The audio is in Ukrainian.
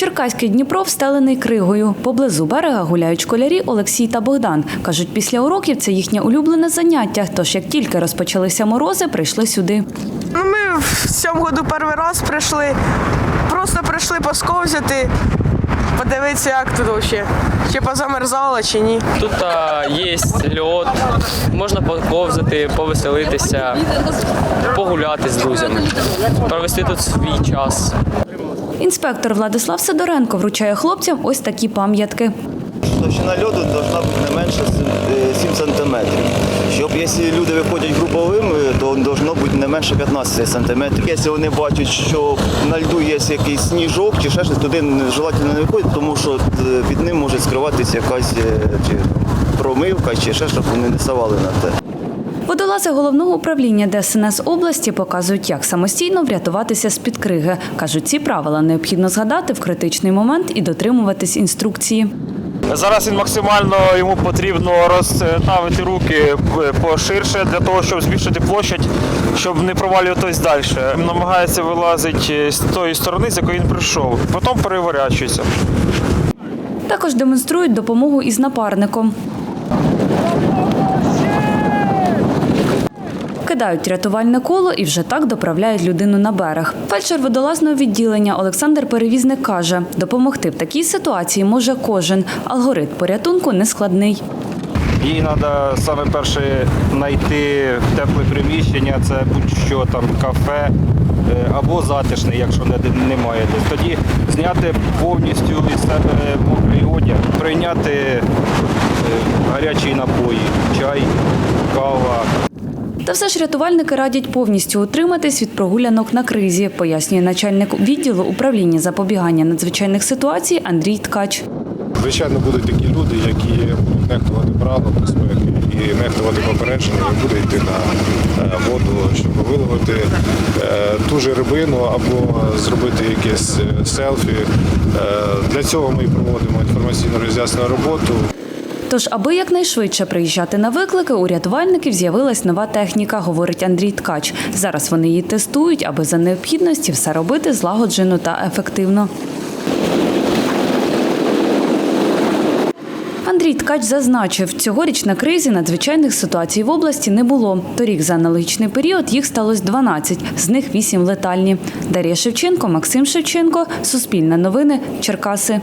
Черкаський Дніпро встелений кригою. Поблизу берега гуляють школярі Олексій та Богдан. Кажуть, після уроків це їхнє улюблене заняття. Тож як тільки розпочалися морози, прийшли сюди. Ну, ми в цьому году перший раз прийшли. Просто прийшли посковзяти, подивитися, як тут взагалі. Чи позамерзало, чи ні. Тут а, є льод, можна поковзати, повеселитися, погуляти з друзями, провести тут свій час. Інспектор Владислав Сидоренко вручає хлопцям ось такі пам'ятки. Товщина льоду повинна бути не менше 7 сантиметрів. Щоб якщо люди виходять груповими, то повинно бути не менше 15 сантиметрів. Якщо вони бачать, що на льду є якийсь сніжок чи ще щось, туди желательно не виходить, тому що е, під ним може скриватися якась е, чи промивка, чи ще щоб вони не ставали на те. Водолази головного управління ДСНС області показують, як самостійно врятуватися з-під криги. Кажуть, ці правила необхідно згадати в критичний момент і дотримуватись інструкції. Зараз він максимально йому потрібно розставити руки поширше для того, щоб збільшити площадь, щоб не провалюватись далі. Він намагається вилазити з тої сторони, з якої він прийшов. Потім переворачується. Також демонструють допомогу із напарником. Кидають рятувальне коло і вже так доправляють людину на берег. Фельдшер водолазного відділення Олександр Перевізник каже, допомогти в такій ситуації може кожен. Алгоритм порятунку нескладний. Їй треба саме перше знайти тепле приміщення, це будь-що там кафе е, або затишне, якщо не- немає десь. Тоді зняти повністю із себе мокрий одяг, прийняти е, гарячі напої, чай, кава. Та все ж рятувальники радять повністю утриматись від прогулянок на кризі, пояснює начальник відділу управління запобігання надзвичайних ситуацій Андрій Ткач. Звичайно, будуть такі люди, які будуть нехтувати правила безпеки і нехтувати попередження, і будуть йти на воду, щоб виловити е, ту же рибину або зробити якесь е, селфі. Е, Для цього ми проводимо інформаційно роз'яснену роботу. Тож, аби якнайшвидше приїжджати на виклики, у рятувальників з'явилась нова техніка, говорить Андрій Ткач. Зараз вони її тестують, аби за необхідності все робити злагоджено та ефективно. Андрій Ткач зазначив, цьогоріч на кризі надзвичайних ситуацій в області не було. Торік за аналогічний період їх сталося 12, з них 8 летальні. Дар'я Шевченко, Максим Шевченко, Суспільне новини, Черкаси.